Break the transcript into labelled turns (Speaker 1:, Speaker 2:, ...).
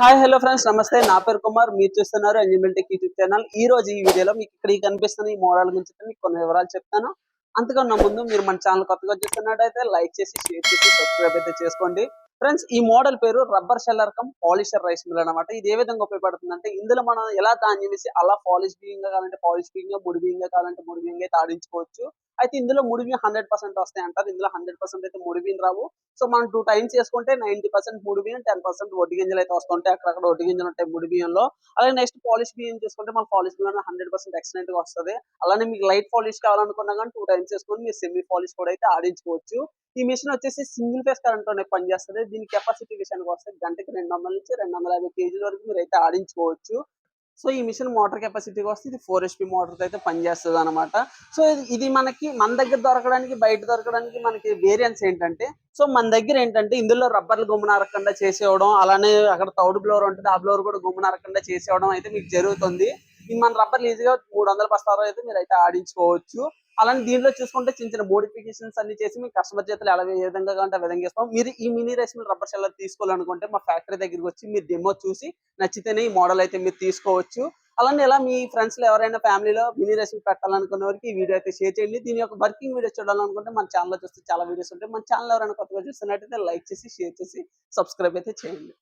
Speaker 1: Hi hello friends నమస్తే. నా పేరు కుమార్. మీరు చూస్తున్నారు ఎంజాయ్మెంట్ టెక్ యూట్యూబ్ ఛానల్. ఈ రోజు ఈ వీడియోలో మీకు ఇక్కడ కనిపిస్తున్న ఈ మోడల్ గురించి మీకు కొన్ని వివరాలు చెప్తాను. అంతకన్నా ముందు మీరు మన ఛానల్ కొత్తగా చూస్తున్నట్టయితే లైక్ చేసి షేర్ చేసి సబ్స్క్రైబ్ అయితే చేసుకోండి. ఫ్రెండ్స్ ఈ మోడల్ పేరు rubber sheller cum polisher rice mill అనమాట ఇది ఏ విధంగా ఉపయోగపడుతుంది అంటే ఇందులో మనం ఎలా ధాన్యం వేసి అలా పాలిష్ బియ్యంగా కావాలంటే పాలిష్ బియ్యంగా ముడి బియ్యంగా కావాలంటే ముడి బియ్యంగా అయితే ఆడించుకోవచ్చు. అయితే ఇందులో ముడి బియ్యం హండ్రెడ్ పర్సెంట్ వస్తాయి అంటారు. ఇందులో హండ్రెడ్ పర్సెంట్ అయితే ముడి బియ్యం రావు. సో మనం టూ టైమ్స్ చేసుకుంటే నైన్టీ పర్సెంట్ ముడి బియ్యం టెన్ పర్సెంట్ వడ్డీ గింజలు అయితే వస్తుంటాయి. అక్కడక్కడ వడ్డీ గింజలు ఉంటాయి ముడి బియ్యంలో అలాగే నెక్స్ట్ పాలిష్ బియ్యం చేసుకుంటే మన పాలిష్ బియ్యం హండ్రెడ్ పర్సెంట్ ఎక్సలెంట్గా వస్తుంది. అలానే మీకు లైట్ పాలిష్ కావాలనుకున్నా కానీ టూ టైమ్స్ చేసుకొని మీరు సెమీ పాలిష్ కూడా అయితే ఆడించుకోవచ్చు. ఈ మిషన్ వచ్చేసి సింగిల్ ఫేస్ కరెంట్ తోనే పనిచేస్తుంది. దీని కెపాసిటీ విషయానికి వస్తే గంటకి రెండు వందల నుంచి రెండు వందల యాభై కేజీల వరకు మీరు అయితే ఆడించుకోవచ్చు. సో ఈ మిషన్ మోటార్ కెపాసిటీకి వస్తే ఇది ఫోర్ హెచ్పి మోటార్ అయితే పనిచేస్తుంది అనమాట సో ఇది- ఇది మనకి మన దగ్గర దొరకడానికి బయట దొరకడానికి మనకి వేరియంట్స్ ఏంటంటే సో మన దగ్గర ఏంటంటే ఇందులో రబ్బర్లు గుమ్మనరకుండా చేసేవడం అలానే అక్కడ తౌడు బ్లోర్ ఉంటుంది ఆ బ్లోర్ కూడా గుమ్మనరకుండా చేసేవడం అయితే మీకు జరుగుతుంది. ఇది మన రబ్బర్లు ఈజీగా మూడు వందల బస్తాలు అయితే మీరు అయితే ఆడించుకోవచ్చు. అలానే దీనిలో చూసుకుంటే చిన్న చిన్న మోడిఫికేషన్స్ అన్ని చేసి మీ కస్టమర్ చేతులు ఎలా ఏ విధంగా కావాలంటే విధంగా ఇస్తాం మీరు ఈ mini rice mill rubber sheller తీసుకోవాలనుకుంటే మా ఫ్యాక్టరీ దగ్గరికి వచ్చి మీరు డెమో చూసి నచ్చితేనే ఈ మోడల్ అయితే మీరు తీసుకోవచ్చు. అలానే ఇలా మీ ఫ్రెండ్స్లో ఎవరైనా ఫ్యామిలీలో మినీ రైస్ మిల్ పెట్టాలనుకున్న వారికి ఈ వీడియో అయితే షేర్ చేయండి. దీని యొక్క వర్కింగ్ వీడియో చూడాలనుకుంటే మన ఛానల్లో చూస్తే చాలా వీడియోస్ ఉంటాయి. మన ఛానల్ ఎవరైనా కొత్తగా చూస్తున్నట్టయితే లైక్ చేసి షేర్ చేసి సబ్స్క్రైబ్ అయితే చేయండి.